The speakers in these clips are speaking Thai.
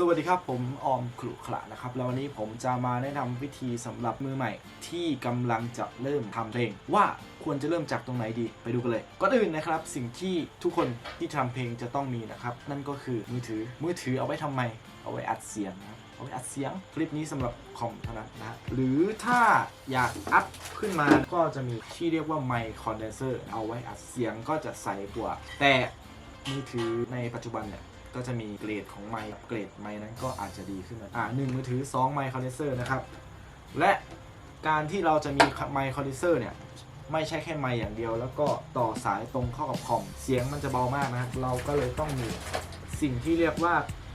สวัสดีครับผมออมขรุขระนะครับแล้ววันนี้ผมจะมาแนะนำวิธีสำหรับมือใหม่ ที่กำลังจะเริ่มทำเพลง ว่าควรจะเริ่มจากตรงไหนดีไปดูกันเลยก่อนอื่นนะครับสิ่งที่ทุกคนที่ทำเพลงจะต้องมีนะครับ นั่นก็คือมือถือมือถือเอาไว้ทำไม เอาไว้อัดเสียงนะเอาไว้อัดเสียงคลิปนี้สำหรับคอมเท่านั้นนะหรือถ้าอยากอัพขึ้นมาก็จะมีที่เรียกว่าไมค์คอนเดนเซอร์เอาไว้อัดเสียงก็จะใสกว่า แต่มือถือในปัจจุบันเนี่ย ก็จะมีเกรดของไมค์เกรดไมค์นั้นก็อาจจะดีขึ้นมาอ่าหนึ่งมือถือ2ไมค์คอนเดนเซอร์นะครับ และการที่เราจะมีไมค์คอนเดนเซอร์เนี่ยไม่ใช่แค่ไมค์อย่างเดียว แล้วก็ต่อสายตรงเข้ากับคอมเสียงมันจะเบามากนะครับเราก็เลยต้องมีสิ่งที่เรียกว่า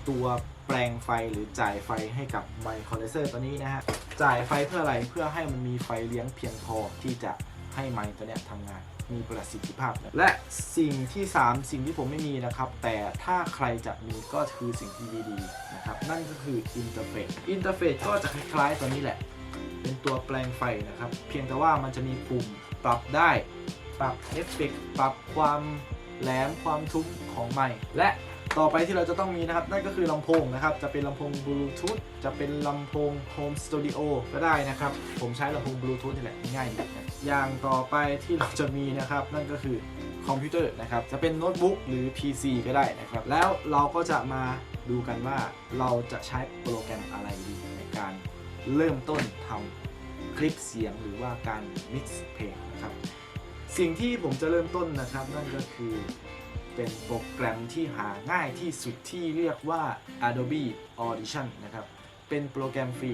ตัวแปลงไฟหรือจ่ายไฟให้กับไมค์คอนเดนเซอร์ตัวนี้นะฮะจ่ายไฟเพื่ออะไรเพื่อให้มันมีไฟเลี้ยงเพียงพอที่จะให้ไมค์ตัวเนี้ยทำงานมีประสิทธิภาพ และสิ่งที่ 3 สิ่งที่ผมไม่มีนะครับ แต่ถ้าใครจะมีก็คือสิ่งที่ดีๆนะครับ นั่นก็คืออินเทอร์เฟซอินเทอร์เฟซก็จะคล้ายๆตัวนี้แหละ เป็นตัวแปลงไฟนะครับ เพียงแต่ว่ามันจะมีปุ่มปรับได้ ปรับเอฟเฟกต์ปรับความแหลมความทุ้มของไม้และ ต่อไปที่เราจะต้องมีนะครับ นั่นก็คือลำโพงนะครับ จะเป็นลำโพงบลูทูธจะเป็นลำโพงโฮมสตูดิโอก็ได้นะครับ ผมใช้ลำโพงบลูทูธนี่แหละง่ายดีนะอย่างต่อไปที่เราจะมีนะครับ นั่นก็คือคอมพิวเตอร์นะครับ จะเป็นโน้ตบุ๊กหรือ PC ก็ได้นะครับ แล้วเราก็จะมาดูกันว่าเราจะใช้โปรแกรมอะไรดีในการเริ่มต้นทำคลิปเสียงหรือว่าการมิกซ์เพลงนะครับ สิ่งที่ผมจะเริ่มต้นนะครับ นั่นก็คือ เป็นโปรแกรมที่หาง่ายที่สุดที่เรียกว่า Adobe Audition นะครับ เป็นโปรแกรมฟรี